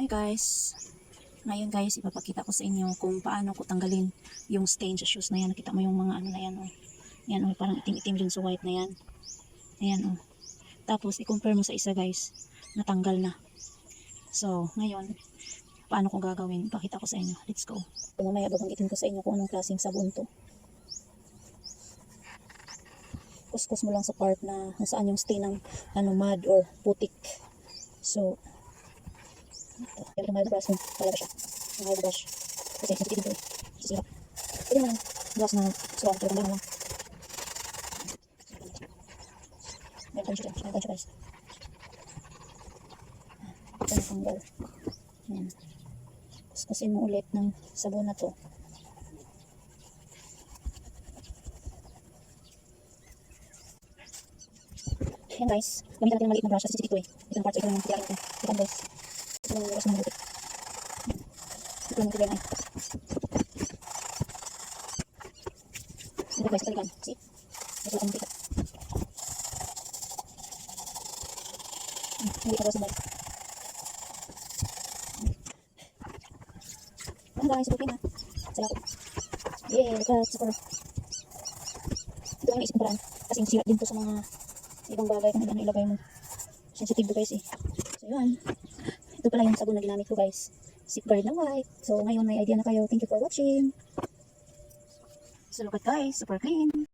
Hi guys. Ngayon guys, ipapakita ko sa inyo kung paano ko tanggalin yung stain sa shoes na yan. Nakita mo yung mga ano na yan oh. Yan oh, parang itim-itim dun sa white na yan. Ayan oh. Tapos i-compare mo sa isa guys, natanggal na. So, ngayon, paano ko gagawin? Ipakita ko sa inyo. Let's go. Mamaya babanggitin ko sa inyo kung anong klaseng sabon to. Kuskus mo lang sa part na kung saan yung stain ng ano, mud or putik. So. Pero mahal na brush mo. Talaga siya. Mahal na brush. Kasi sensitive ito eh. Sisira. Pwede naman brush na strong. Pero ganda lang. Meron tayo siya. Meron tayo siya guys. Ito na tanggal. Ayan. Kuskusin mo ulit ng sabon na to. Ayan guys. Gamitan natin ng maliit na brush kasi ito eh. Ito na part. Ito yung ito. Ito guys. Guys, talagang. See? Ito lang mabuti. Hindi ka daw sa balik. Ano guys, okay na. Ko. Yeah, look super. Ito ang naisip ko paraan. Kasi sira din to sa mga ibang bagay kung ano ilagay mo. Sensitive guys eh. So yun. Ito pala yung sabon na ginamit ko guys. Seabird na white. So ngayon may idea na kayo. Thank you for watching. So look at guys, super clean.